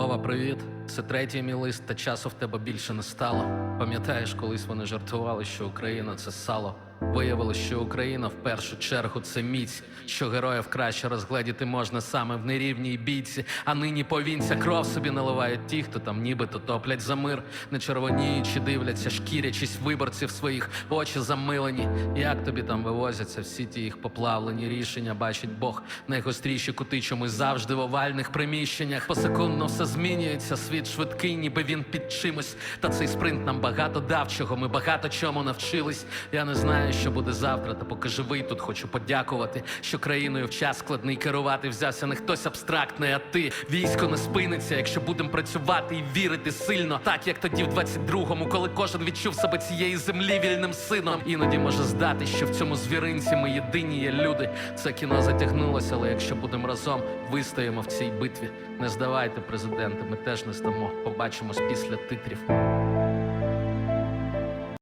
Вова, привіт. Це третій мій лист, та часу в тебе більше не стало. Пам'ятаєш, колись вони жартували, що Україна це сало. Виявилось, що Україна в першу чергу це міць, що героїв краще розгледіти можна саме в нерівній бійці. А нині повінця кров собі наливають ті, хто там нібито топлять за мир, не червоніючи, дивляться, шкірячись виборців своїх, очі замилені. Як тобі там вивозяться всі ті їх поплавлені рішення, бачить Бог найгостріші кути чомусь завжди в овальних приміщеннях. Посекундно все змінюється, світ швидкий, ніби він під чимось. Та цей спринт нам багато дав, чого ми багато чому навчились. Я не знаю, що буде завтра, та поки живий тут хочу подякувати, що країною в час складний керувати взявся не хтось абстрактний, а ти. Військо не спиниться, якщо будемо працювати і вірити сильно, так як тоді, в 22-му, коли кожен відчув себе цієї землі вільним сином. Іноді може здати, що в цьому звіринці ми єдині є люди. Це кіно затягнулося, але якщо будемо разом, вистоїмо в цій битві. Не здавайте, президенти, ми теж не здамо. Побачимось після титрів.